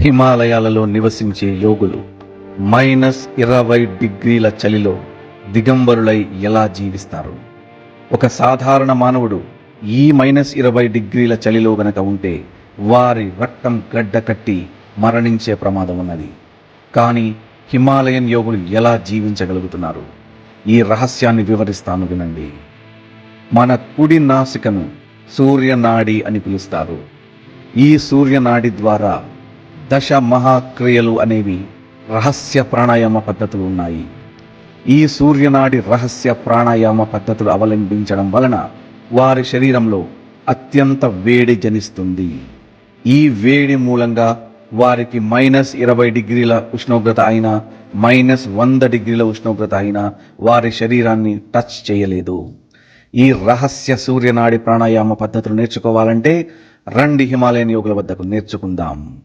హిమాలయాలలో నివసించే యోగులు మైనస్ ఇరవై డిగ్రీల చలిలో దిగంబరులై ఎలా జీవిస్తారు? ఒక సాధారణ మానవుడు ఈ మైనస్ ఇరవై డిగ్రీల చలిలో గనక ఉంటే వారి రక్తం గడ్డ కట్టి మరణించే ప్రమాదం ఉన్నది. కానీ హిమాలయన్ యోగులు ఎలా జీవించగలుగుతున్నారు? ఈ రహస్యాన్ని వివరిస్తాను వినండి. మన కుడి నాసికను సూర్యనాడి అని పిలుస్తారు. ఈ సూర్యనాడి ద్వారా దశ మహాక్రియలు అనేవి రహస్య ప్రాణాయామ పద్ధతులు ఉన్నాయి. ఈ సూర్యనాడి రహస్య ప్రాణాయామ పద్ధతులు అవలంబించడం వలన వారి శరీరంలో అత్యంత వేడి జనిస్తుంది. ఈ వేడి మూలంగా వారికి మైనస్ ఇరవై డిగ్రీల ఉష్ణోగ్రత అయినా మైనస్ వంద డిగ్రీల ఉష్ణోగ్రత అయినా వారి శరీరాన్ని టచ్ చేయలేదు. ఈ రహస్య సూర్యనాడి ప్రాణాయామ పద్ధతులు నేర్చుకోవాలంటే రండి హిమాలయన్ యోగుల వద్దకు నేర్చుకుందాం.